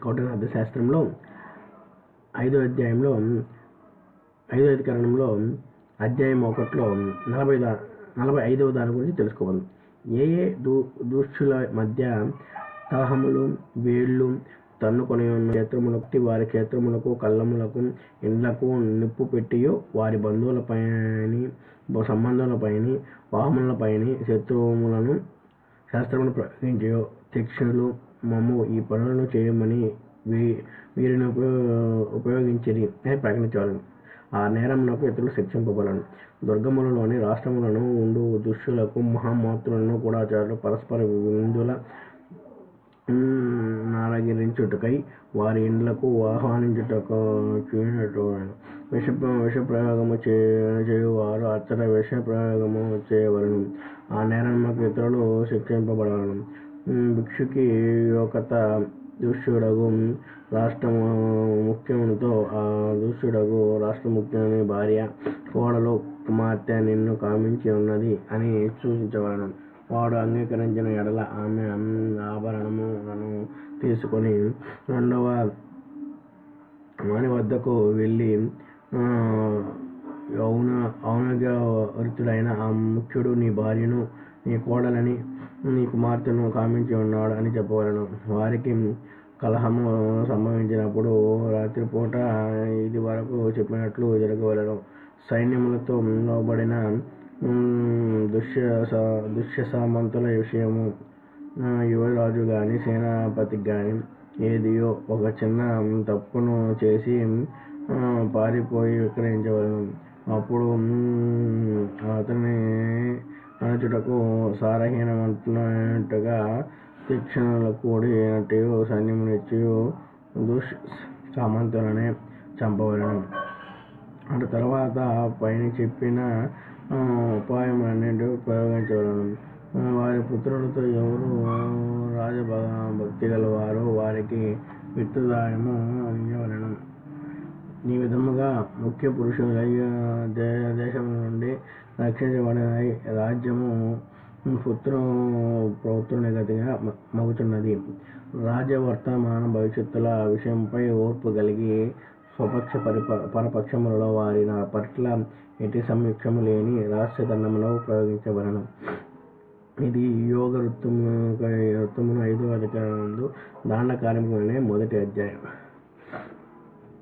కౌటిల్య అర్థశాస్త్రంలో ఐదో అధ్యాయంలో ఐదో అధికరణంలో అధ్యాయం ఒకటిలో నలభై దా నలభై ఐదవ దాని గురించి తెలుసుకోవాలి. ఏ ఏ దూ దూష్యుల మధ్య తలహములు వేళ్ళు తన్నుకొని ఉన్న క్షేత్రములకు వారి క్షేత్రములకు కళ్ళములకు ఇండ్లకు నిప్పు పెట్టియో వారి బంధువులపైని సంబంధులపైని వాహములపైని శత్రువులను శాస్త్రమును ప్రయోగించయో శిక్షలు మమ్ము ఈ పనులను చేయమని వీ వీరిని ఉపయో అని ప్రకటించవలను ఆ నేరమునకు ఇతరులు శిక్షింపబలను దుర్గములలోని రాష్ట్రములను ఉండు దుష్టులకు మహామాతులను గూఢాచారులు పరస్పర విందుల నారగిరించుటకై వారి ఇండ్లకు ఆహ్వానించుటకు విష విష ప్రయోగము చే చేయువారు అచ్చట విష ప్రయోగము చేయవలను. ఆ నేరమునకు ఇతరులు శిక్షింపబడవలను భిక్షుకి యోకత దుష్యుడగు రాష్ట్రము ముఖ్యమునితో ఆ దుష్యుడగు రాష్ట్ర ముఖ్యుని భార్య కోడలు కుమార్తె నిన్ను కామించి ఉన్నది అని సూచించవలను. వాడు అంగీకరించిన ఎడల ఆమె ఆభరణములను తీసుకొని రెండవ వాని వద్దకు వెళ్ళి అవున ఔనగవృతుడైన ఆ ముఖ్యుడు నీ భార్యను నీ కోడలని నీ కుమార్తెను కామించి ఉన్నాడు అని చెప్పవలను. వారికి కలహము సంభవించినప్పుడు రాత్రిపూట ఇది వరకు చెప్పినట్లు జరగవలను. సైన్యములతో లోబడిన దుష్య దుష్య సామంతుల విషయము యువరాజు కానీ సేనాపతికి కానీ ఏదియో ఒక చిన్న తప్పును చేసి పారిపోయి విక్రయించవలను. అప్పుడు అతని అణచుటకు సారహీనమంటున్నట్టుగా శిక్షణలు కూడినట్టు సైన్యమునిచ్చి దుష్ సామంతులనే చంపవలను. అటు తర్వాత పైన చెప్పిన ఉపాయములన్నింటి ఉపయోగించవలను. వారి పుత్రులతో ఎవరు రాజభక్తి గలవారు వారికి విత్తుదాయము అందించవలను. ఈ విధముగా ముఖ్య పురుషుల దేశం నుండి రక్షించబడిన రాజ్యము పుత్ర పౌత్రుని గతిగా మగుచున్నది. రాజ్యవర్తమాన భవిష్యత్తుల విషయంపై ఓర్పు కలిగి స్వపక్ష పరిప పరపక్షములలో వారి పట్ల ఎట్టి సంయుక్షము లేని రహస్యదండములో ప్రయోగించబడను. ఇది యోగ వృత్తమున ఋతుమును ఐదో అధికారంలో దాండ కార్యక్రమం మొదటి అధ్యాయం.